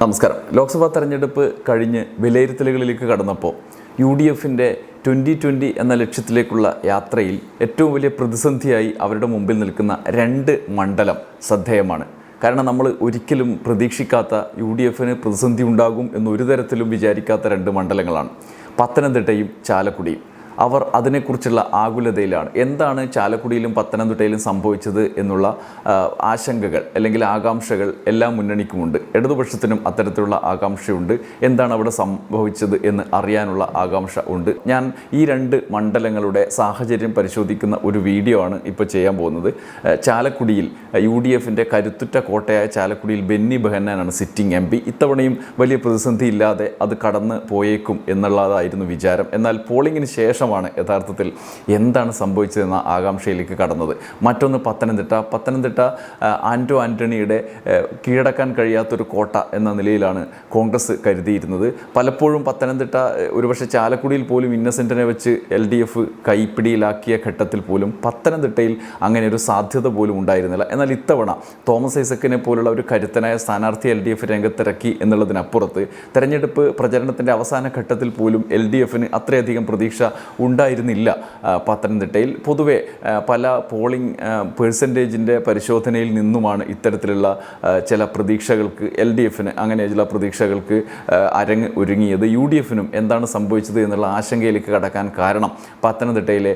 നമസ്കാരം. ലോക്സഭാ തെരഞ്ഞെടുപ്പ് കഴിഞ്ഞ് വിലയിരുത്തലുകളിലേക്ക് കടന്നപ്പോൾ യു ഡി എഫിന്റെ ട്വന്റി ട്വന്റി എന്ന ലക്ഷ്യത്തിലേക്കുള്ള യാത്രയിൽ ഏറ്റവും വലിയ പ്രതിസന്ധിയായി അവരുടെ മുമ്പിൽ നിൽക്കുന്ന രണ്ട് മണ്ഡലം ശ്രദ്ധേയമാണ്. കാരണം നമ്മൾ ഒരിക്കലും പ്രതീക്ഷിക്കാത്ത യു ഡി എഫിന് പ്രതിസന്ധി ഉണ്ടാകും എന്നൊരു തരത്തിലും വിചാരിക്കാത്ത രണ്ട് മണ്ഡലങ്ങളാണ്. പത്തനംതിട്ടയും ചാലക്കുടിയും. അവർ അതിനെക്കുറിച്ചുള്ള ആകുലതയിലാണ്. എന്താണ് ചാലക്കുടിയിലും പത്തനംതിട്ടയിലും സംഭവിച്ചത് എന്നുള്ള ആശങ്കകൾ അല്ലെങ്കിൽ ആകാംക്ഷകൾ എല്ലാ മുന്നണിക്കുമുണ്ട്. ഇടതുപക്ഷത്തിനും അത്തരത്തിലുള്ള ആകാംക്ഷയുണ്ട്. എന്താണ് അവിടെ സംഭവിച്ചത് എന്ന് അറിയാനുള്ള ആകാംക്ഷ ഉണ്ട്. ഞാൻ ഈ രണ്ട് മണ്ഡലങ്ങളുടെ സാഹചര്യം പരിശോധിക്കുന്ന ഒരു വീഡിയോ ആണ് ഇപ്പോൾ ചെയ്യാൻ പോകുന്നത്. ചാലക്കുടിയിൽ യു ഡി എഫിന്റെ കരുത്തുറ്റ കോട്ടയായ ചാലക്കുടിയിൽ ബെന്നി ബെഹന്നാനാണ് സിറ്റിംഗ് എം പി. ഇത്തവണയും വലിയ പ്രതിസന്ധി ഇല്ലാതെ അത് കടന്ന് പോയേക്കും എന്നുള്ളതായിരുന്നു വിചാരം. എന്നാൽ പോളിംഗിന് ശേഷമാണ് യഥാർത്ഥത്തിൽ എന്താണ് സംഭവിച്ചതെന്ന ആകാംക്ഷയിലേക്ക് കടന്നത്. മറ്റൊന്ന് പത്തനംതിട്ട. പത്തനംതിട്ട ആന്റോ ആന്റണിയുടെ കീഴടക്കാൻ കഴിയാത്തൊരു കോട്ട എന്ന നിലയിലാണ് കോൺഗ്രസ് കരുതിയിരുന്നത്. പലപ്പോഴും പത്തനംതിട്ട ഒരുപക്ഷെ ചാലക്കുടിയിൽ പോലും ഇന്നസെന്റിനെ വെച്ച് എൽ ഡി എഫ് കൈപ്പിടിയിലാക്കിയ ഘട്ടത്തിൽ പോലും പത്തനംതിട്ടയിൽ അങ്ങനെ ഒരു സാധ്യത പോലും ഉണ്ടായിരുന്നില്ല. എന്നാൽ ഇത്തവണ തോമസ് ഐസക്കിനെ പോലുള്ള ഒരു കരുത്തനായ സ്ഥാനാർത്ഥി എൽ ഡി എഫ് രംഗത്തിറക്കി എന്നുള്ളതിനപ്പുറത്ത് തെരഞ്ഞെടുപ്പ് പ്രചരണത്തിന്റെ അവസാന ഘട്ടത്തിൽ പോലും എൽ ഡി എഫിന് അത്രയധികം പ്രതീക്ഷ ഉണ്ടായിരുന്നില്ല. പത്തനംതിട്ടയിൽ. പൊതുവെ പല പോളിംഗ് പേഴ്സന്റേജിന്റെ പരിശോധനയിൽ നിന്നുമാണ് ഇത്തരത്തിലുള്ള ചില പ്രതീക്ഷകൾക്ക് എൽ ഡി എഫിന് അങ്ങനെ ചില പ്രതീക്ഷകൾക്ക് അരങ്ങ് ഒരുങ്ങിയത്. യു ഡി എഫിനും എന്താണ് സംഭവിച്ചത് എന്നുള്ള ആശങ്കയിലേക്ക് കടക്കാൻ കാരണം പത്തനംതിട്ടയിലെ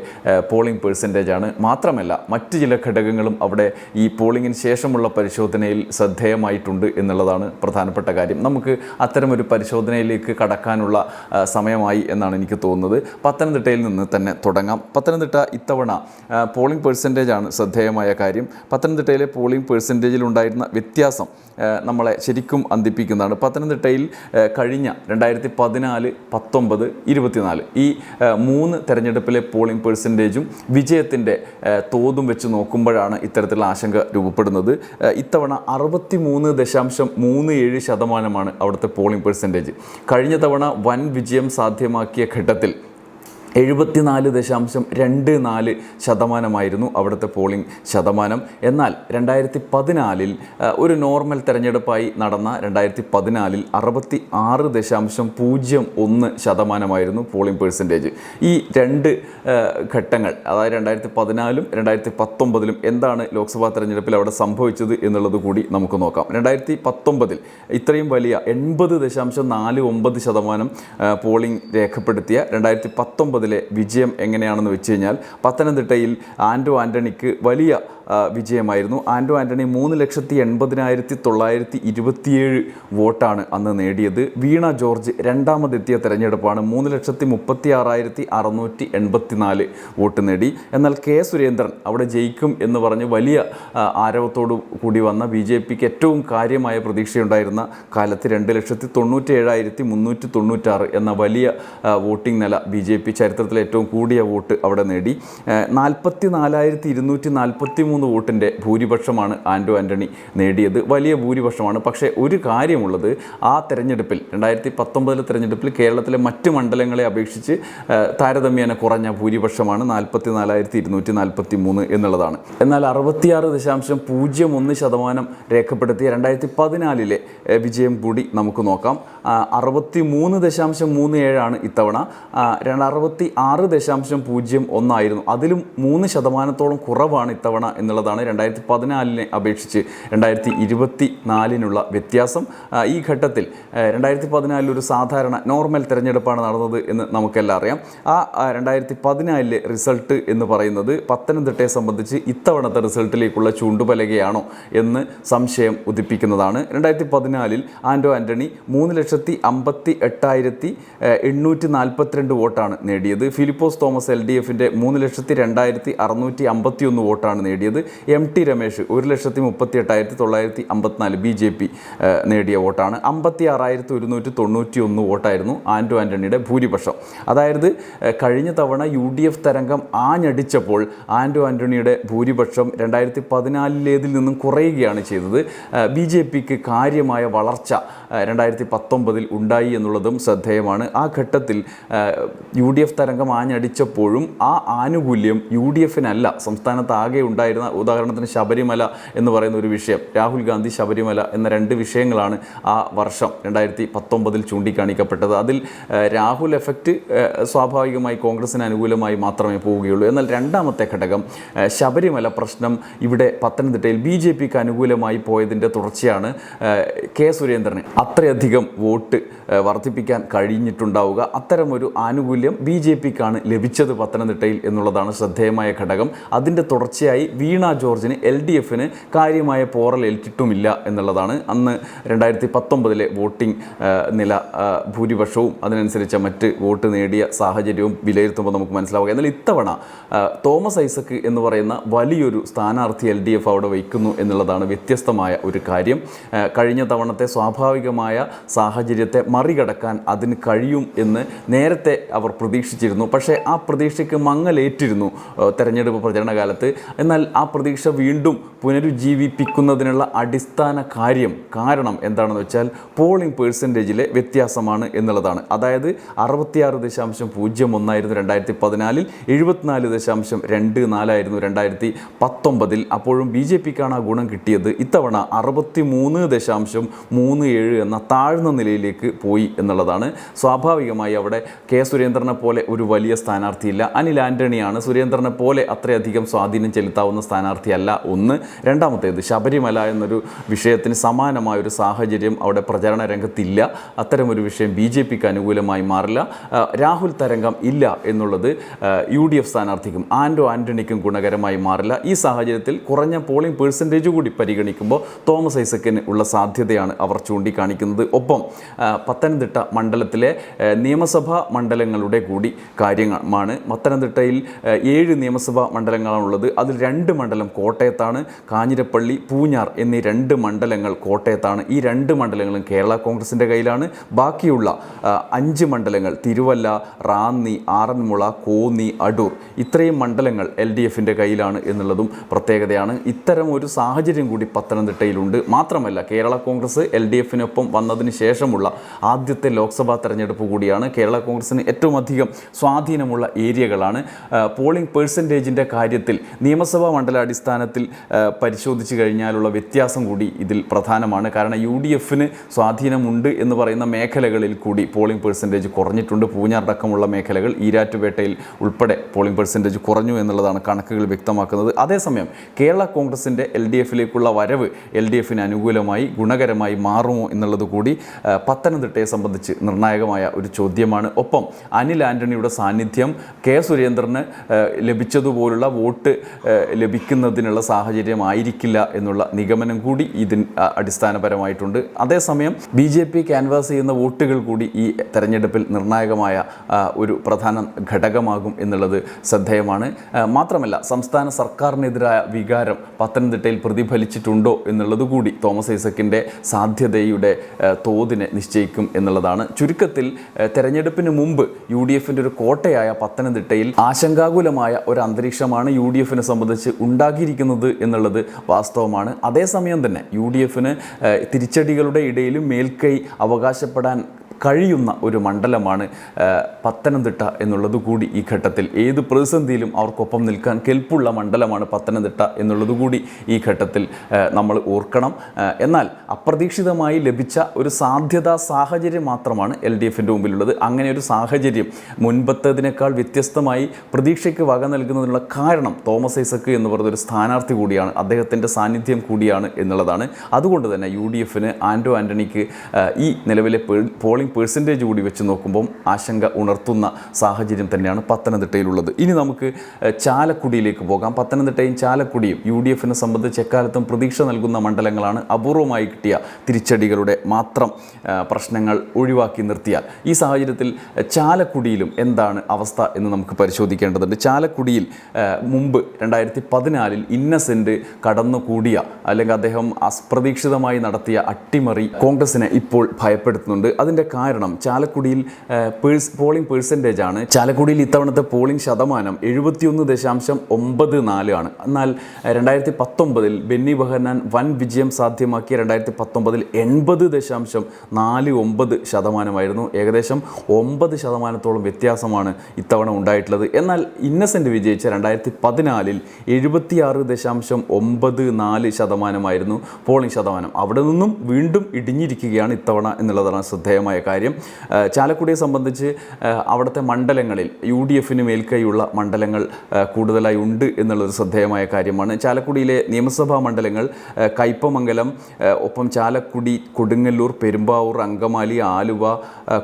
പോളിംഗ് പേഴ്സന്റേജാണ് മാത്രമല്ല മറ്റ് ചില ഘടകങ്ങളും അവിടെ ഈ പോളിംഗിന് ശേഷമുള്ള പരിശോധനയിൽ ശ്രദ്ധേയമായിട്ടുണ്ട് എന്നുള്ളതാണ് പ്രധാനപ്പെട്ട കാര്യം. നമുക്ക് അത്തരമൊരു പരിശോധനയിലേക്ക് കടക്കാനുള്ള സമയമായി എന്നാണ് എനിക്ക് തോന്നുന്നത്. പത്തനംതിട്ടയിൽ നിന്ന് തന്നെ തുടങ്ങാം. പത്തനംതിട്ട ഇത്തവണ പോളിംഗ് പെർസെന്റേജ് ആണ് ശ്രദ്ധേയമായ കാര്യം. പത്തനംതിട്ടയിലെ പോളിംഗ് പെർസെന്റേജിൽ ഉണ്ടായിരുന്ന വ്യത്യാസം നമ്മളെ ശരിക്കും അന്തിപ്പിക്കുന്നതാണ്. പത്തനംതിട്ടയിൽ കഴിഞ്ഞ രണ്ടായിരത്തി പതിനാല് പത്തൊമ്പത് ഇരുപത്തിനാല് ഈ മൂന്ന് തെരഞ്ഞെടുപ്പിലെ പോളിംഗ് പെർസെന്റേജും വിജയത്തിന്റെ തോതും വെച്ച് നോക്കുമ്പോഴാണ് ഇത്തരത്തിലുള്ള ആശങ്ക രൂപപ്പെടുന്നത്. ഇത്തവണ അറുപത്തി മൂന്ന് ദശാംശം മൂന്ന് ഏഴ് ശതമാനമാണ് അവിടുത്തെ പോളിംഗ് പെർസെന്റേജ് കഴിഞ്ഞ തവണ വൻ വിജയം സാധ്യമാക്കിയ ഘട്ടത്തിൽ എഴുപത്തിനാല് ദശാംശം രണ്ട് നാല് ശതമാനമായിരുന്നു അവിടുത്തെ പോളിംഗ് ശതമാനം. എന്നാൽ രണ്ടായിരത്തി പതിനാലിൽ ഒരു നോർമൽ തെരഞ്ഞെടുപ്പായി നടന്ന രണ്ടായിരത്തി പതിനാലിൽ അറുപത്തി ആറ് ദശാംശം പൂജ്യം ഒന്ന് ശതമാനമായിരുന്നു പോളിംഗ് പേഴ്സന്റേജ് ഈ രണ്ട് ഘട്ടങ്ങൾ അതായത് രണ്ടായിരത്തി പതിനാലും രണ്ടായിരത്തി പത്തൊമ്പതിലും എന്താണ് ലോക്സഭാ തെരഞ്ഞെടുപ്പിൽ അവിടെ സംഭവിച്ചത് എന്നുള്ളത് കൂടി നമുക്ക് നോക്കാം. രണ്ടായിരത്തി പത്തൊമ്പതിൽ ഇത്രയും വലിയ എൺപത് ദശാംശം നാല് ഒമ്പത് ശതമാനം പോളിംഗ് രേഖപ്പെടുത്തിയ രണ്ടായിരത്തി പത്തൊമ്പതിലെ വിജയം എങ്ങനെയാണെന്ന് വെച്ച് കഴിഞ്ഞാൽ പത്തനംതിട്ടയിൽ ആൻഡോ ആന്റണിക്ക് വലിയ വിജയമായിരുന്നു. ആൻഡോ ആന്റണി മൂന്ന് ലക്ഷത്തി എൺപതിനായിരത്തി തൊള്ളായിരത്തി ഇരുപത്തിയേഴ് വോട്ടാണ് അന്ന് നേടിയത്. വീണ ജോർജ് രണ്ടാമതെത്തിയ തെരഞ്ഞെടുപ്പാണ് മൂന്ന് ലക്ഷത്തി മുപ്പത്തി ആറായിരത്തി അറുന്നൂറ്റി എൺപത്തിനാല് വോട്ട് നേടി. എന്നാൽ കെ സുരേന്ദ്രൻ അവിടെ ജയിക്കും എന്ന് പറഞ്ഞ് വലിയ ആരവത്തോടു കൂടി വന്ന ബി ജെ പിക്ക് ഏറ്റവും കാര്യമായ പ്രതീക്ഷയുണ്ടായിരുന്ന കാലത്ത് രണ്ട് ലക്ഷത്തി തൊണ്ണൂറ്റി ഏഴായിരത്തി മുന്നൂറ്റി തൊണ്ണൂറ്റാറ് എന്ന വലിയ വോട്ടിംഗ് നില ബി ജെ പി ചരിത്രത്തിലെ ഏറ്റവും കൂടിയ വോട്ട് അവിടെ നേടി. നാൽപ്പത്തി നാലായിരത്തി ഇരുന്നൂറ്റി നാൽപ്പത്തി മൂന്ന് വോട്ടിന്റെ ഭൂരിപക്ഷമാണ് ആൻഡോ ആന്റണി നേടിയത്. വലിയ ഭൂരിപക്ഷമാണ്. പക്ഷേ ഒരു കാര്യമുള്ളത് ആ തെരഞ്ഞെടുപ്പിൽ രണ്ടായിരത്തി പത്തൊമ്പതിലെ തെരഞ്ഞെടുപ്പിൽ കേരളത്തിലെ മറ്റ് മണ്ഡലങ്ങളെ അപേക്ഷിച്ച് താരതമ്യേന കുറഞ്ഞ ഭൂരിപക്ഷമാണ് നാൽപ്പത്തി നാലായിരത്തി ഇരുന്നൂറ്റി നാൽപ്പത്തി മൂന്ന് എന്നുള്ളതാണ്. എന്നാൽ അറുപത്തിയാറ് ദശാംശം പൂജ്യം ഒന്ന് ശതമാനം രേഖപ്പെടുത്തിയ രണ്ടായിരത്തി പതിനാലിലെ വിജയം കൂടി നമുക്ക് നോക്കാം. അറുപത്തി മൂന്ന് ദശാംശം മൂന്ന് ഏഴാണ് ഇത്തവണ. രണ്ട് അറുപത്തി ആറ് ദശാംശം പൂജ്യം ഒന്നായിരുന്നു. അതിലും മൂന്ന് ശതമാനത്തോളം കുറവാണ് ഇത്തവണ എന്നുള്ളതാണ് രണ്ടായിരത്തി പതിനാലിനെ അപേക്ഷിച്ച് രണ്ടായിരത്തി ഇരുപത്തി നാലിനുള്ള വ്യത്യാസം ഈ ഘട്ടത്തിൽ രണ്ടായിരത്തി പതിനാലിൽ ഒരു സാധാരണ നോർമൽ തിരഞ്ഞെടുപ്പാണ് നടന്നത് എന്ന് നമുക്കെല്ലാം അറിയാം. ആ രണ്ടായിരത്തി പതിനാലിലെ റിസൾട്ട് എന്ന് പറയുന്നത് പത്തനംതിട്ടയെ സംബന്ധിച്ച് ഇത്തവണത്തെ റിസൾട്ടിലേക്കുള്ള ചൂണ്ടുപലകയാണോ എന്ന് സംശയം ഉദിപ്പിക്കുന്നതാണ്. രണ്ടായിരത്തി പതിനാലിൽ ആൻഡോ ആന്റണി മൂന്ന് ലക്ഷത്തി അമ്പത്തി എട്ടായിരത്തി എണ്ണൂറ്റി നാൽപ്പത്തിരണ്ട് വോട്ടാണ് നേടിയത്. ഫിലിപ്പോസ് തോമസ് എൽ ഡി എഫിന്റെ മൂന്ന് ലക്ഷത്തി രണ്ടായിരത്തി അറുന്നൂറ്റി അമ്പത്തി ഒന്ന് വോട്ടാണ് നേടിയത്. എം ടി രമേശ് ഒരു ലക്ഷത്തി മുപ്പത്തി എട്ടായിരത്തി തൊള്ളായിരത്തി അമ്പത്തിനാല് ബി ജെ പി നേടിയ വോട്ടാണ്. അമ്പത്തി ആറായിരത്തി ഒരുന്നൂറ്റി തൊണ്ണൂറ്റി ഒന്ന് വോട്ടായിരുന്നു ആൻഡു ആന്റണിയുടെ ഭൂരിപക്ഷം. അതായത് കഴിഞ്ഞ തവണ യു ഡി എഫ് തരംഗം ആഞ്ഞടിച്ചപ്പോൾ ആൻഡു ആന്റണിയുടെ ഭൂരിപക്ഷം രണ്ടായിരത്തി പതിനാലിലേതിൽ നിന്നും കുറയുകയാണ് ചെയ്തത്. ബി ജെ പിക്ക് കാര്യമായ വളർച്ച രണ്ടായിരത്തി പത്തൊമ്പതിൽ ഉണ്ടായി എന്നുള്ളതും ശ്രദ്ധേയമാണ്. ആ ഘട്ടത്തിൽ യു ഡി എഫ് തരംഗം ആഞ്ഞടിച്ചപ്പോഴും ആ ആനുകൂല്യം യു ഡി എഫിനല്ല സംസ്ഥാനത്ത് ആകെ ഉണ്ടായിരുന്ന ഉണ്ടായിരുന്ന ഉദാഹരണത്തിന് ശബരിമല എന്ന് പറയുന്ന ഒരു വിഷയം. രാഹുൽ ഗാന്ധി ശബരിമല എന്ന രണ്ട് വിഷയങ്ങളാണ് ആ വർഷം രണ്ടായിരത്തി പത്തൊമ്പതിൽ ചൂണ്ടിക്കാണിക്കപ്പെട്ടത്. അതിൽ രാഹുൽ എഫക്റ്റ് സ്വാഭാവികമായി കോൺഗ്രസിന് അനുകൂലമായി മാത്രമേ പോവുകയുള്ളൂ. എന്നാൽ രണ്ടാമത്തെ ഘടകം ശബരിമല പ്രശ്നം ഇവിടെ പത്തനംതിട്ടയിൽ ബി ജെ പിക്ക് അനുകൂലമായി പോയതിന്റെ തുടർച്ചയാണ്. കെ സുരേന്ദ്രന് അത്രയധികം വോട്ട് വർദ്ധിപ്പിക്കാൻ കഴിഞ്ഞിട്ടുണ്ടാവുക. അത്തരമൊരു ആനുകൂല്യം ബി ജെ പിക്കാണ് ലഭിച്ചത് പത്തനംതിട്ടയിൽ എന്നുള്ളതാണ് ശ്രദ്ധേയമായ ഘടകം. അതിന്റെ തുടർച്ചയായി വീണ ജോർജിന് എൽ ഡി എഫിന് കാര്യമായ പോറലേറ്റിട്ടുമില്ല എന്നുള്ളതാണ് അന്ന് രണ്ടായിരത്തി പത്തൊമ്പതിലെ വോട്ടിംഗ് നില ഭൂരിപക്ഷവും അതിനനുസരിച്ച മറ്റ് വോട്ട് നേടിയ സാഹചര്യവും വിലയിരുത്തുമ്പോൾ നമുക്ക് മനസ്സിലാവുക. എന്നാൽ ഇത്തവണ തോമസ് ഐസക്ക് എന്ന് പറയുന്ന വലിയൊരു സ്ഥാനാർത്ഥി എൽ ഡി എഫ് അവിടെ വയ്ക്കുന്നു എന്നുള്ളതാണ് വ്യത്യസ്തമായ ഒരു കാര്യം. കഴിഞ്ഞ തവണത്തെ സ്വാഭാവികമായ സാഹചര്യത്തെ മറികടക്കാൻ അതിന് കഴിയും എന്ന് നേരത്തെ അവർ പ്രതീക്ഷിച്ചിരുന്നു. പക്ഷേ ആ പ്രതീക്ഷയ്ക്ക് മങ്ങലേറ്റിരുന്നു തെരഞ്ഞെടുപ്പ് പ്രചരണ കാലത്ത് എന്നാൽ പ്രതീക്ഷ വീണ്ടും പുനരുജ്ജീവിപ്പിക്കുന്നതിനുള്ള അടിസ്ഥാന കാര്യം കാരണം എന്താണെന്ന് വെച്ചാൽ പോളിംഗ് പേഴ്സന്റേജിലെ വ്യത്യാസമാണ് എന്നുള്ളതാണ്. അതായത് അറുപത്തിയാറ് ദശാംശം പൂജ്യം ഒന്നായിരുന്നു രണ്ടായിരത്തി പതിനാലിൽ എഴുപത്തിനാല് ദശാംശം രണ്ട് നാലായിരുന്നു രണ്ടായിരത്തി പത്തൊമ്പതിൽ അപ്പോഴും ബി ജെ പിക്കാണ് ആ ഗുണം കിട്ടിയത്. ഇത്തവണ അറുപത്തി മൂന്ന് ദശാംശം മൂന്ന് ഏഴ് എന്ന താഴ്ന്ന നിലയിലേക്ക് പോയി എന്നുള്ളതാണ്. സ്വാഭാവികമായി അവിടെ കെ സുരേന്ദ്രനെ പോലെ ഒരു വലിയ സ്ഥാനാർത്ഥിയില്ല. അനിൽ ആന്റണിയാണ് സുരേന്ദ്രനെ പോലെ അത്രയധികം സ്വാധീനം ചെലുത്താവുന്ന സ്ഥാനാർത്ഥിയല്ല ഒന്ന്. രണ്ടാമത്തേത് ശബരിമല എന്നൊരു വിഷയത്തിന് സമാനമായ ഒരു സാഹചര്യം അവിടെ പ്രചരണ രംഗത്തില്ല. അത്തരമൊരു വിഷയം ബി ജെ പിക്ക് അനുകൂലമായി മാറില്ല. രാഹുൽ തരംഗം ഇല്ല എന്നുള്ളത് യു ഡി എഫ് സ്ഥാനാർത്ഥിക്കും ആൻഡോ ആന്റണിക്കും ഗുണകരമായി മാറില്ല. ഈ സാഹചര്യത്തിൽ കുറഞ്ഞ പോളിംഗ് പേഴ്സന്റേജ് കൂടി പരിഗണിക്കുമ്പോൾ തോമസ് ഐസക്കിന് ഉള്ള സാധ്യതയാണ് അവർ ചൂണ്ടിക്കാണിക്കുന്നത്. ഒപ്പം പത്തനംതിട്ട മണ്ഡലത്തിലെ നിയമസഭാ മണ്ഡലങ്ങളുടെ കൂടി കാര്യമാണ്. പത്തനംതിട്ടയിൽ ഏഴ് നിയമസഭാ മണ്ഡലങ്ങളാണുള്ളത്. അതിൽ രണ്ട് മണ്ഡലം കോട്ടയത്താണ്. കാഞ്ഞിരപ്പള്ളി പൂഞ്ഞാർ എന്നീ രണ്ട് മണ്ഡലങ്ങൾ കോട്ടയത്താണ്. ഈ രണ്ട് മണ്ഡലങ്ങളും കേരള കോൺഗ്രസിന്റെ കയ്യിലാണ്. ബാക്കിയുള്ള അഞ്ച് മണ്ഡലങ്ങൾ തിരുവല്ല റാന്നി ആറന്മുള കോന്നി അടൂർ ഇത്രയും മണ്ഡലങ്ങൾ എൽ ഡി എഫിന്റെ കയ്യിലാണ് എന്നുള്ളതും പ്രത്യേകതയാണ്. ഇത്തരം ഒരു സാഹചര്യം കൂടി പത്തനംതിട്ടയിലുണ്ട്. മാത്രമല്ല കേരള കോൺഗ്രസ് എൽ ഡി എഫിനൊപ്പം വന്നതിന് ശേഷമുള്ള ആദ്യത്തെ ലോക്സഭാ തെരഞ്ഞെടുപ്പ് കൂടിയാണ്. കേരള കോൺഗ്രസിന് ഏറ്റവും അധികം സ്വാധീനമുള്ള ഏരിയകളാണ്. പോളിംഗ് പേഴ്സന്റേജിന്റെ കാര്യത്തിൽ നിയമസഭാ മണ്ഡലാടിസ്ഥാനത്തിൽ പരിശോധിച്ചു കഴിഞ്ഞാലുള്ള വ്യത്യാസം കൂടി ഇതിൽ പ്രധാനമാണ്. കാരണം യു ഡി എഫിന് സ്വാധീനമുണ്ട് എന്ന് പറയുന്ന മേഖലകളിൽ കൂടി പോളിംഗ് പെർസെന്റേജ് കുറഞ്ഞിട്ടുണ്ട്. പൂഞ്ഞാറടക്കമുള്ള മേഖലകൾ ഈരാറ്റുപേട്ടയിൽ ഉൾപ്പെടെ പോളിംഗ് പെർസെന്റേജ് കുറഞ്ഞു എന്നുള്ളതാണ് കണക്കുകൾ വ്യക്തമാക്കുന്നത്. അതേസമയം കേരള കോൺഗ്രസിന്റെ എൽ ഡി എഫിലേക്കുള്ള വരവ് എൽ ഡി എഫിന് അനുകൂലമായി ഗുണകരമായി മാറുമോ എന്നുള്ളത് കൂടി പത്തനംതിട്ടയെ സംബന്ധിച്ച് നിർണായകമായ ഒരു ചോദ്യമാണ്. ഒപ്പം അനിൽ ആന്റണിയുടെ സാന്നിധ്യം കെ സുരേന്ദ്രന് ലഭിച്ചതുപോലുള്ള വോട്ട് ആ, ലഭിക്കുന്നതിനുള്ള സാഹചര്യമായിരിക്കില്ല എന്നുള്ള നിഗമനം കൂടി ഇതിന് അടിസ്ഥാനപരമായിട്ടുണ്ട്. അതേസമയം ബി ജെ പി ക്യാൻവാസ് ചെയ്യുന്ന വോട്ടുകൾ കൂടി ഈ തെരഞ്ഞെടുപ്പിൽ നിർണായകമായ ഒരു പ്രധാന ഘടകമാകും എന്നുള്ളത് ശ്രദ്ധേയമാണ്. മാത്രമല്ല സംസ്ഥാന സർക്കാരിനെതിരായ വികാരം പത്തനംതിട്ടയിൽ പ്രതിഫലിച്ചിട്ടുണ്ടോ എന്നുള്ളത് കൂടി തോമസ് ഐസക്കിന്റെ സാധ്യതയുടെ തോതിനെ നിശ്ചയിക്കും എന്നുള്ളതാണ്. ചുരുക്കത്തിൽ തെരഞ്ഞെടുപ്പിന് മുമ്പ് യു ഡി എഫിന്റെ ഒരു കോട്ടയായ പത്തനംതിട്ടയിൽ ആശങ്കാകുലമായ ഒരു അന്തരീക്ഷമാണ് യു ഡി എഫിനെ സംബന്ധിച്ച് ഉണ്ടാക്കിയിരിക്കുന്നത് എന്നുള്ളത് വാസ്തവമാണ്. അതേസമയം തന്നെ യു ഡി എഫിന് തിരിച്ചടികളുടെ ഇടയിലും മേൽക്കൈ അവകാശപ്പെടാൻ കഴിയുന്ന ഒരു മണ്ഡലമാണ് പത്തനംതിട്ട എന്നുള്ളത് കൂടി ഈ ഘട്ടത്തിൽ. ഏത് പ്രതിസന്ധിയിലും അവർക്കൊപ്പം നിൽക്കാൻ കെൽപ്പുള്ള മണ്ഡലമാണ് പത്തനംതിട്ട എന്നുള്ളത് കൂടി ഈ ഘട്ടത്തിൽ നമ്മൾ ഓർക്കണം. എന്നാൽ അപ്രതീക്ഷിതമായി ലഭിച്ച ഒരു സാധ്യതാ സാഹചര്യം മാത്രമാണ് എൽ ഡി എഫിന്റെ മുമ്പിലുള്ളത്. അങ്ങനെ ഒരു സാഹചര്യം മുൻപത്തേതിനേക്കാൾ വ്യത്യസ്തമായി പ്രതീക്ഷയ്ക്ക് വക നൽകുന്നതിനുള്ള കാരണം തോമസ് ഐസക്ക് എന്ന് പറയുന്ന ഒരു സ്ഥാനാർത്ഥി കൂടിയാണ് അദ്ദേഹത്തിന്റെ സാന്നിധ്യം കൂടിയാണ് എന്നുള്ളതാണ്. അതുകൊണ്ട് തന്നെ യു ഡി എഫിന് ആൻഡോ ആന്റണിക്ക് ഈ നിലവിലെ പോളിംഗ് പേഴ്സന്റേജ് കൂടി വെച്ച് നോക്കുമ്പം ആശങ്ക ഉണർത്തുന്ന സാഹചര്യം തന്നെയാണ് പത്തനംതിട്ടയിലുള്ളത്. ഇനി നമുക്ക് ചാലക്കുടിയിലേക്ക് പോകാം. പത്തനംതിട്ടയും ചാലക്കുടിയും യു ഡി എഫിനെ സംബന്ധിച്ച് എക്കാലത്തും പ്രതീക്ഷ നൽകുന്ന മണ്ഡലങ്ങളാണ്. അപൂർവമായി കിട്ടിയ തിരിച്ചടികളുടെ മാത്രം പ്രശ്നങ്ങൾ ഒഴിവാക്കി നിർത്തിയാൽ. ഈ സാഹചര്യത്തിൽ ചാലക്കുടിയിലും എന്താണ് അവസ്ഥ എന്ന് നമുക്ക് പരിശോധിക്കേണ്ടതുണ്ട്. ചാലക്കുടിയിൽ മുമ്പ് രണ്ടായിരത്തി പതിനാലിൽ ഇന്നസെന്റ് കടന്നുകൂടിയ അല്ലെങ്കിൽ അദ്ദേഹം അപ്രതീക്ഷിതമായി നടത്തിയ അട്ടിമറി കോൺഗ്രസിനെ ഇപ്പോൾ ഭയപ്പെടുത്തുന്നുണ്ട്. അതിന്റെ കാരണം ചാലക്കുടിയിൽ പേഴ്സ് പോളിംഗ് പേഴ്സന്റേജ് ആണ്. ചാലക്കുടിയിൽ ഇത്തവണത്തെ പോളിംഗ് ശതമാനം എഴുപത്തിയൊന്ന് ദശാംശം ഒമ്പത് നാല് ആണ്. എന്നാൽ രണ്ടായിരത്തി പത്തൊമ്പതിൽ ബെന്നി ബെഹനാൻ വൻ വിജയം സാധ്യമാക്കിയ രണ്ടായിരത്തി പത്തൊമ്പതിൽ എൺപത് ദശാംശം നാല് ഒമ്പത് ശതമാനമായിരുന്നു. ഏകദേശം ഒമ്പത് ശതമാനത്തോളം വ്യത്യാസമാണ് ഇത്തവണ ഉണ്ടായിട്ടുള്ളത്. എന്നാൽ ഇന്നസെന്റ് വിജയിച്ച രണ്ടായിരത്തി പതിനാലിൽ എഴുപത്തിയാറ് ദശാംശം ഒമ്പത് നാല് ശതമാനമായിരുന്നു പോളിംഗ് ശതമാനം. അവിടെ നിന്നും വീണ്ടും ഇടിഞ്ഞിരിക്കുകയാണ് ഇത്തവണ എന്നുള്ളതാണ് ശ്രദ്ധേയമായ കാര്യം. ചാലക്കുടിയെ സംബന്ധിച്ച് അവിടുത്തെ മണ്ഡലങ്ങളിൽ യു ഡി എഫിന് മേൽക്കൈയുള്ള മണ്ഡലങ്ങൾ കൂടുതലായി ഉണ്ട് എന്നുള്ളത് ശ്രദ്ധേയമായ കാര്യമാണ്. ചാലക്കുടിയിലെ നിയമസഭാ മണ്ഡലങ്ങൾ കയ്പമംഗലം ഒപ്പം ചാലക്കുടി കൊടുങ്ങല്ലൂർ പെരുമ്പാവൂർ അങ്കമാലി ആലുവ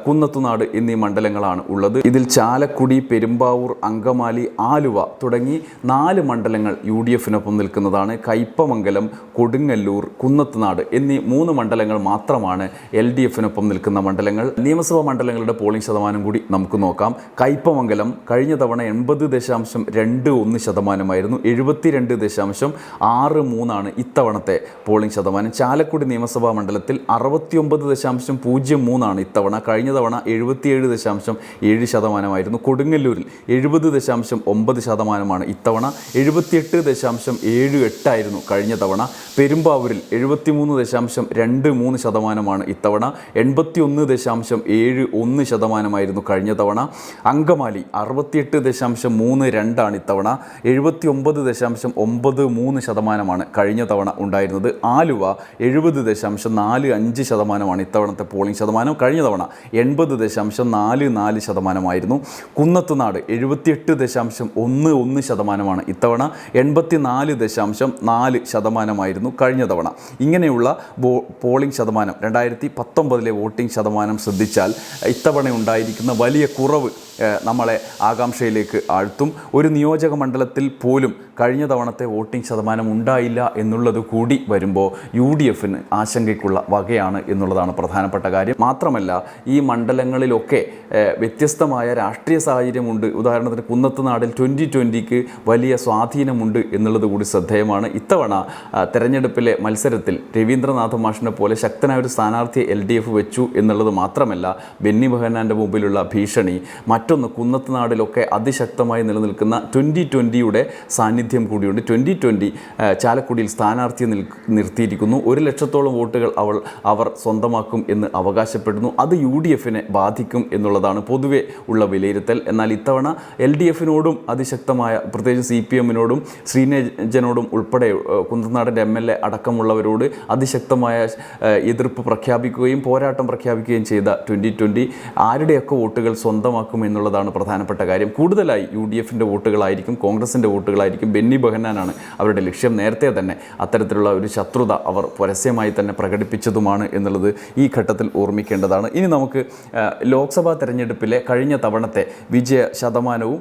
കുന്നത്തുനാട് എന്നീ മണ്ഡലങ്ങളാണ് ഉള്ളത്. ഇതിൽ ചാലക്കുടി പെരുമ്പാവൂർ അങ്കമാലി ആലുവ തുടങ്ങി നാല് മണ്ഡലങ്ങൾ യു ഡി എഫിനൊപ്പം നിൽക്കുന്നതാണ്. കയ്പമംഗലം കൊടുങ്ങല്ലൂർ കുന്നത്തുനാട് എന്നീ മൂന്ന് മണ്ഡലങ്ങൾ മാത്രമാണ് എൽ ഡി എഫിനൊപ്പം നിൽക്കുന്ന മണ്ഡലങ്ങൾ. നിയമസഭാ മണ്ഡലങ്ങളുടെ പോളിംഗ് ശതമാനം കൂടി നമുക്ക് നോക്കാം. കയ്പമംഗലം കഴിഞ്ഞ തവണ എൺപത് ദശാംശം രണ്ട് ഒന്ന് ശതമാനമായിരുന്നു. എഴുപത്തിരണ്ട് ദശാംശം ആറ് മൂന്നാണ് ഇത്തവണത്തെ പോളിംഗ് ശതമാനം. ചാലക്കുടി നിയമസഭാ മണ്ഡലത്തിൽ അറുപത്തിയൊമ്പത് ദശാംശം പൂജ്യം മൂന്നാണ് ഇത്തവണ. കഴിഞ്ഞ തവണ എഴുപത്തിയേഴ് ദശാംശം ഏഴ് ശതമാനമായിരുന്നു. കൊടുങ്ങല്ലൂരിൽ എഴുപത് ദശാംശം ഒമ്പത് ശതമാനമാണ് ഇത്തവണ. എഴുപത്തിയെട്ട് ദശാംശം ഏഴ് എട്ടായിരുന്നു കഴിഞ്ഞ തവണ. പെരുമ്പാവൂരിൽ എഴുപത്തിമൂന്ന് ദശാംശം രണ്ട് മൂന്ന് ശതമാനമാണ് ഇത്തവണ. എൺപത്തിയൊന്ന് ദശാംശം ഏഴ് ഒന്ന് ശതമാനമായിരുന്നു കഴിഞ്ഞ തവണ. അങ്കമാലി അറുപത്തിയെട്ട് ദശാംശം മൂന്ന് രണ്ടാണ് ഇത്തവണ. എഴുപത്തി ഒമ്പത് ദശാംശം ഒമ്പത് മൂന്ന് ശതമാനമാണ് കഴിഞ്ഞ തവണ ഉണ്ടായിരുന്നത്. ആലുവ എഴുപത് ദശാംശം നാല് അഞ്ച് ശതമാനമാണ് ഇത്തവണത്തെ പോളിംഗ് ശതമാനം. കഴിഞ്ഞ തവണ എൺപത് ദശാംശം നാല് നാല് ശതമാനമായിരുന്നു. കുന്നത്തുനാട് എഴുപത്തിയെട്ട് ദശാംശം ഒന്ന് ഒന്ന് ശതമാനമാണ് ഇത്തവണ. എൺപത്തി നാല് ദശാംശം നാല് ശതമാനമായിരുന്നു കഴിഞ്ഞ തവണ. ഇങ്ങനെയുള്ള പോളിംഗ് ശതമാനം രണ്ടായിരത്തി പത്തൊമ്പതിലെ വോട്ടിംഗ് ശതമാനം ശ്രദ്ധിച്ചാൽ ഇത്തവണ ഉണ്ടായിരിക്കുന്ന വലിയ കുറവ് നമ്മളെ ആകാംക്ഷയിലേക്ക് ആഴ്ത്തും. ഒരു നിയോജക മണ്ഡലത്തിൽ പോലും കഴിഞ്ഞ തവണത്തെ വോട്ടിംഗ് ശതമാനം ഉണ്ടായില്ല എന്നുള്ളത് കൂടി വരുമ്പോൾ യു ഡി എഫിന് ആശങ്കയ്ക്കുള്ള വകയാണ് എന്നുള്ളതാണ് പ്രധാനപ്പെട്ട കാര്യം. മാത്രമല്ല ഈ മണ്ഡലങ്ങളിലൊക്കെ വ്യത്യസ്തമായ രാഷ്ട്രീയ സാഹചര്യമുണ്ട്. ഉദാഹരണത്തിന് കുന്നത്ത് നാടിൽ ട്വന്റി ട്വന്റിക്ക് വലിയ സ്വാധീനമുണ്ട് എന്നുള്ളത് കൂടി ശ്രദ്ധേയമാണ്. ഇത്തവണ തെരഞ്ഞെടുപ്പിലെ മത്സരത്തിൽ രവീന്ദ്രനാഥ് മാഷിനെ പോലെ ശക്തനായ ഒരു സ്ഥാനാർത്ഥിയെ എൽ ഡി എഫ് വെച്ചു എന്നുള്ളത് മാത്രമല്ല ബെന്നി ബെഹനാന്റെ മുമ്പിലുള്ള ഭീഷണി മറ്റൊന്ന് കുന്നത്ത് നാടിലൊക്കെ അതിശക്തമായി നിലനിൽക്കുന്ന ട്വന്റി ട്വന്റിയുടെ സാന്നിധ്യം കൂടിയുണ്ട്. ട്വന്റി ട്വന്റി ചാലക്കുടിയിൽ സ്ഥാനാർത്ഥിയെ നിൽ നിർത്തിയിരിക്കുന്നു. ഒരു ലക്ഷത്തോളം വോട്ടുകൾ അവൾ അവർ സ്വന്തമാക്കും എന്ന് അവകാശപ്പെടുന്നു. അത് യു ഡി എഫിനെ ബാധിക്കും എന്നുള്ളതാണ് പൊതുവെ ഉള്ള വിലയിരുത്തൽ. എന്നാൽ ഇത്തവണ എൽ ഡി എഫിനോടും അതിശക്തമായ പ്രത്യേകിച്ച് സി പി എമ്മിനോടും ശ്രീനേജനോടും ഉൾപ്പെടെ ഏഹ്, കുന്നനാടിന്റെ എം എൽ എ അടക്കമുള്ളവരോട് അതിശക്തമായ എതിർപ്പ് പ്രഖ്യാപിക്കുകയും പോരാട്ടം പ്രഖ്യാപിക്കുകയും ചെയ്ത ട്വന്റി ട്വന്റി ആരുടെയൊക്കെ വോട്ടുകൾ സ്വന്തമാക്കും എന്നുള്ളതാണ് പ്രധാനപ്പെട്ട കാര്യം. കൂടുതലായി യു ഡി എഫിന്റെ വോട്ടുകളായിരിക്കും കോൺഗ്രസിന്റെ വോട്ടുകളായിരിക്കും ബെന്നി ബഹനാനാണ് അവരുടെ ലക്ഷ്യം. നേരത്തെ തന്നെ അത്തരത്തിലുള്ള ഒരു ശത്രുത അവർ പരസ്യമായി തന്നെ പ്രകടിപ്പിച്ചതുമാണ് എന്നുള്ളത് ഈ ഘട്ടത്തിൽ ഓർമ്മിക്കേണ്ടതാണ്. ഇനി നമുക്ക് ലോക്സഭാ തെരഞ്ഞെടുപ്പിലെ കഴിഞ്ഞ തവണത്തെ വിജയ ശതമാനവും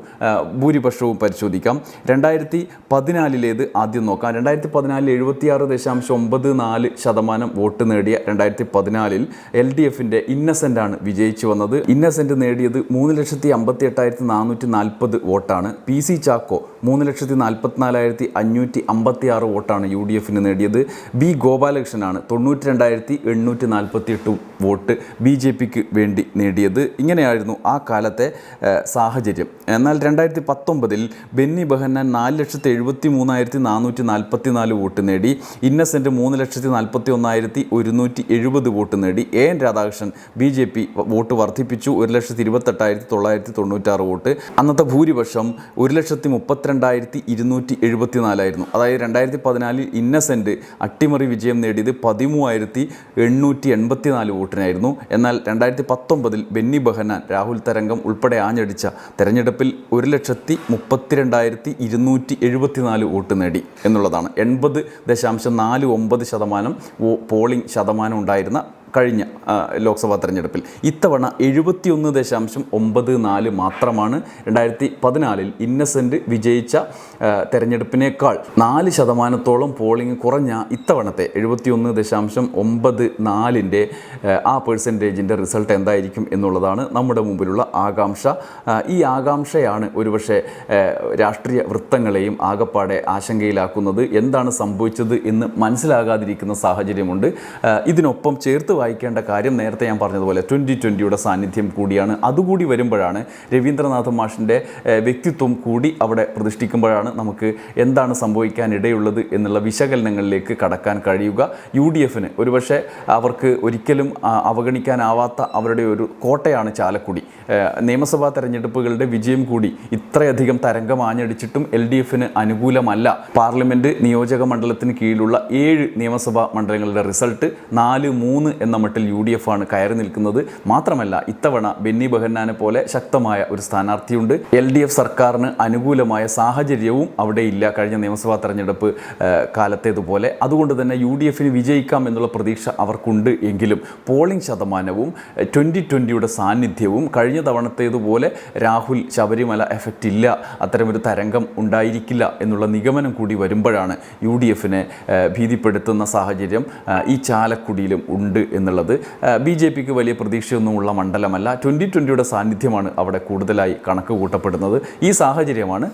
ഭൂരിപക്ഷവും പരിശോധിക്കാം. രണ്ടായിരത്തി പതിനാലിലേത് ആദ്യം നോക്കാം. രണ്ടായിരത്തി പതിനാലിൽ എഴുപത്തിയാറ് ദശാംശം ഒമ്പത് നാല് ശതമാനം വോട്ട് നേടിയ രണ്ടായിരത്തി പതിനാലിൽ എൽ ഡി എഫിന്റെ ഇന്നസെന്റ് ആണ് വിജയിച്ചു വന്നത്. ഇന്നസെന്റ് നേടിയത് മൂന്ന് ലക്ഷത്തി അമ്പത്തി എട്ടായിരത്തി നാനൂറ്റി നാൽപ്പത് വോട്ടാണ്. പി സി ചാക്കോ മൂന്ന് ലക്ഷത്തി നാൽപ്പത്തിനാലായിരത്തി അഞ്ഞൂറ്റി അമ്പത്തി ആറ് വോട്ടാണ് യു ഡി എഫിന് നേടിയത്. ബി ഗോപാലകൃഷ്ണനാണ് തൊണ്ണൂറ്റി രണ്ടായിരത്തി എണ്ണൂറ്റി നാൽപ്പത്തി എട്ട് വോട്ട് ബി ജെ പിക്ക് വേണ്ടി നേടിയത് ഇങ്ങനെയായിരുന്നു ആ കാലത്തെ സാഹചര്യം. എന്നാൽ രണ്ടായിരത്തി പത്തൊമ്പതിൽ ബെന്നി ബെഹന്നാൻ നാല് ലക്ഷത്തി എഴുപത്തി മൂന്നായിരത്തി നാനൂറ്റി നാൽപ്പത്തി നാല് വോട്ട് നേടി ഇന്നസെന്റ് മൂന്ന് ലക്ഷത്തി നാൽപ്പത്തി ഒന്നായിരത്തി ഒരുന്നൂറ്റി എഴുപത് വോട്ട് നേടി. A N Radhakrishnan B J P vote വർദ്ധിപ്പിച്ചു ഒരു ലക്ഷത്തി ഇരുപത്തെട്ടായിരത്തി തൊള്ളായിരത്തി തൊണ്ണൂറ്റാറ് വോട്ട്. അന്നത്തെ ഭൂരിപക്ഷം ഒരു ലക്ഷത്തി മുപ്പത്തിരണ്ടായിരത്തി ഇരുന്നൂറ്റി എഴുപത്തി നാലായിരുന്നു അതായത് രണ്ടായിരത്തി പതിനാലിൽ ഇന്നസെന്റ് അട്ടിമറി വിജയം നേടിയത് പതിമൂവായിരത്തി എണ്ണൂറ്റി എൺപത്തി നാല് വോട്ടിനായിരുന്നു എന്നാൽ രണ്ടായിരത്തി പത്തൊമ്പതിൽ ബെന്നി ബെഹനാൻ രാഹുൽ തരംഗം ഉൾപ്പെടെ ആഞ്ഞടിച്ച തെരഞ്ഞെടുപ്പിൽ ഒരു ലക്ഷത്തി മുപ്പത്തിരണ്ടായിരത്തി ഇരുന്നൂറ്റി എഴുപത്തിനാല് വോട്ട് നേടി എന്നുള്ളതാണ്. എൺപത് ദശാംശം നാല് ഒമ്പത് ശതമാനം പോളിംഗ് ശതമാനം ഉണ്ടായിരുന്ന കഴിഞ്ഞ ലോക്സഭാ തെരഞ്ഞെടുപ്പിൽ. ഇത്തവണ എഴുപത്തിയൊന്ന് ദശാംശം ഒമ്പത് നാല് മാത്രമാണ് രണ്ടായിരത്തി പതിനാലിൽ ഇന്നസെന്റ് വിജയിച്ച തെരഞ്ഞെടുപ്പിനേക്കാൾ നാല് ശതമാനത്തോളം പോളിംഗ് കുറഞ്ഞ ഇത്തവണത്തെ എഴുപത്തിയൊന്ന് ദശാംശം ഒമ്പത് നാലിന്റെ ആ പേഴ്സന്റേജിന്റെ റിസൾട്ട് എന്തായിരിക്കും എന്നുള്ളതാണ് നമ്മുടെ മുമ്പിലുള്ള ആകാംക്ഷ. ഈ ആകാംക്ഷയാണ് ഒരുപക്ഷെ രാഷ്ട്രീയ വൃത്തങ്ങളെയും ആകപ്പാടെ ആശങ്കയിലാക്കുന്നത്. എന്താണ് സംഭവിച്ചത് എന്ന് മനസ്സിലാകാതിരിക്കുന്ന സാഹചര്യമുണ്ട്. ഇതിനൊപ്പം ചേർത്ത് വായിക്കേണ്ട കാര്യം നേരത്തെ ഞാൻ പറഞ്ഞതുപോലെ ട്വന്റി ട്വന്റിയുടെ സാന്നിധ്യം കൂടിയാണ്. അതുകൂടി വരുമ്പോഴാണ് രവീന്ദ്രനാഥ് മാഷിന്റെ വ്യക്തിത്വം കൂടി അവിടെ പ്രതിഷ്ഠിക്കുമ്പോഴാണ് നമുക്ക് എന്താണ് സംഭവിക്കാൻ ഇടയുള്ളത് എന്നുള്ള വിശകലനങ്ങളിലേക്ക് കടക്കാൻ കഴിയുക. യു ഡി എഫിന് ഒരുപക്ഷെ അവർക്ക് ഒരിക്കലും അവഗണിക്കാനാവാത്ത അവരുടെ ഒരു കോട്ടയാണ് ചാലക്കുടി. നിയമസഭാ തെരഞ്ഞെടുപ്പുകളുടെ വിജയം കൂടി ഇത്രയധികം തരംഗം ആഞ്ഞടിച്ചിട്ടും എൽ ഡി എഫിന് അനുകൂലമല്ല. പാർലമെന്റ് നിയോജക മണ്ഡലത്തിന് കീഴിലുള്ള ഏഴ് നിയമസഭാ മണ്ഡലങ്ങളുടെ റിസൾട്ട് നാല് മൂന്ന് എന്ന മട്ടിൽ യു ഡി എഫ് ആണ് കയറി നിൽക്കുന്നത്. മാത്രമല്ല ഇത്തവണ ബെന്നി ബഹന്നാനെ പോലെ ശക്തമായ ഒരു സ്ഥാനാർത്ഥിയുണ്ട്. എൽ ഡി എഫ് സർക്കാരിന് അനുകൂലമായ സാഹചര്യവും അവിടെ ഇല്ല കഴിഞ്ഞ നിയമസഭാ തെരഞ്ഞെടുപ്പ് കാലത്തേതുപോലെ. അതുകൊണ്ട് തന്നെ യു ഡി എഫിന് വിജയിക്കാം എന്നുള്ള പ്രതീക്ഷ അവർക്കുണ്ട് എങ്കിലും പോളിംഗ് ശതമാനവും ട്വന്റി ട്വന്റിയുടെ സാന്നിധ്യവും കഴിഞ്ഞ തവണത്തേതുപോലെ രാഹുൽ ശബരിമല എഫക്റ്റ് ഇല്ല അത്തരമൊരു തരംഗം ഉണ്ടായിരിക്കില്ല എന്നുള്ള നിഗമനം കൂടി വരുമ്പോഴാണ് യു ഡി എഫിനെ ഭീതിപ്പെടുത്തുന്ന സാഹചര്യം ഈ ചാലക്കുടിയിലും ഉണ്ട് എന്നുള്ളത്. ബി ജെ പിക്ക് വലിയ പ്രതീക്ഷയൊന്നുമുള്ള മണ്ഡലമല്ല. ട്വന്റി ട്വന്റിയുടെ സാന്നിധ്യമാണ് അവിടെ കൂടുതലായി കണക്ക് കൂട്ടപ്പെടുന്നത് ഈ സാഹചര്യമാണ്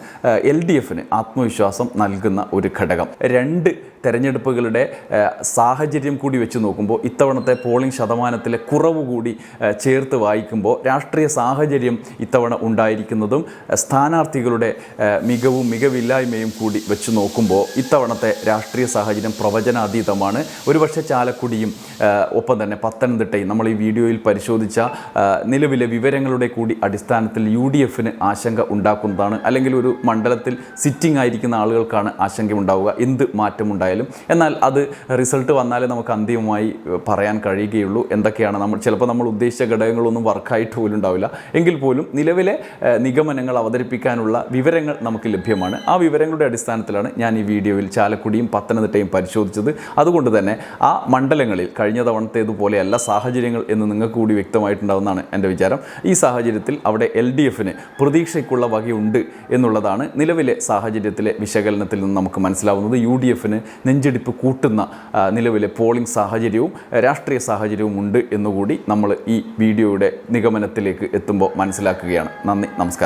എൽ ഡി എഫിന് ആത്മവിശ്വാസം നൽകുന്ന ഒരു ഘടകം. രണ്ട് തെരഞ്ഞെടുപ്പുകളുടെ സാഹചര്യം കൂടി വെച്ച് നോക്കുമ്പോൾ ഇത്തവണത്തെ പോളിംഗ് ശതമാനത്തിലെ കുറവ് കൂടി ചേർത്ത് വായിക്കുമ്പോൾ രാഷ്ട്രീയ സാഹചര്യം ഇത്തവണ ഉണ്ടായിരിക്കുന്നതും സ്ഥാനാർത്ഥികളുടെ മികവും മികവില്ലായ്മയും കൂടി വെച്ച് നോക്കുമ്പോൾ ഇത്തവണത്തെ രാഷ്ട്രീയ സാഹചര്യം പ്രവചനാതീതമാണ്. ഒരുപക്ഷെ ചാലക്കുടിയും ഒപ്പം തന്നെ പത്തനംതിട്ടയും നമ്മൾ ഈ വീഡിയോയിൽ പരിശോധിച്ച നിലവിലെ വിവരങ്ങളുടെ കൂടി അടിസ്ഥാനത്തിൽ യു ഡി എഫിന് ആശങ്ക ഉണ്ടാക്കുന്നതാണ്. അല്ലെങ്കിൽ ഒരു മണ്ഡലത്തിൽ സിറ്റിംഗ് ആയിരിക്കുന്ന ആളുകൾക്കാണ് ആശങ്ക ഉണ്ടാവുക. എന്ത് മാറ്റമുണ്ടായാലും എന്നാൽ അത് റിസൾട്ട് വന്നാലേ നമുക്ക് അന്തിമമായി പറയാൻ കഴിയുകയുള്ളൂ. എന്തൊക്കെയാണ് നമ്മൾ ചിലപ്പോൾ നമ്മൾ ഉദ്ദേശിച്ച ഘടകങ്ങളൊന്നും വർക്കായിട്ട് പോലും ഉണ്ടാവില്ല. എങ്കിൽ പോലും നിലവിലെ നിഗമനങ്ങൾ അവതരിപ്പിക്കാനുള്ള വിവരങ്ങൾ നമുക്ക് ലഭ്യമാണ്. ആ വിവരങ്ങളുടെ അടിസ്ഥാനത്തിലാണ് ഞാൻ ഈ വീഡിയോയിൽ ചാലക്കുടിയും പത്തനംതിട്ടയും പരിശോധിച്ചത്. അതുകൊണ്ട് തന്നെ ആ മണ്ഡലങ്ങളിൽ കഴിഞ്ഞ തവണത്തേതുപോലെയല്ല സാഹചര്യങ്ങൾ എന്ന് നിങ്ങൾക്ക് കൂടി വ്യക്തമായിട്ടുണ്ടാവുന്നതാണ് എന്റെ വിചാരം. ഈ സാഹചര്യത്തിൽ അവിടെ എൽ ഡി എഫിന് പ്രതീക്ഷയ്ക്കുള്ള വകയുണ്ട് എന്നുള്ളതാണ് നിലവിലെ സാഹചര്യത്തിലെ വിശകലനത്തിൽ നിന്ന് നമുക്ക് മനസ്സിലാവുന്നത്. യു ഡി എഫിന് നെഞ്ചിടിപ്പ് കൂട്ടുന്ന നിലവിലെ പോളിംഗ് സാഹചര്യവും രാഷ്ട്രീയ സാഹചര്യവും ഉണ്ട് എന്നുകൂടി നമ്മൾ ഈ വീഡിയോയുടെ നിഗമനത്തിലേക്ക് എത്തുമ്പോൾ മനസ്സിലാക്കുകയാണ്. നന്ദി നമസ്കാരം.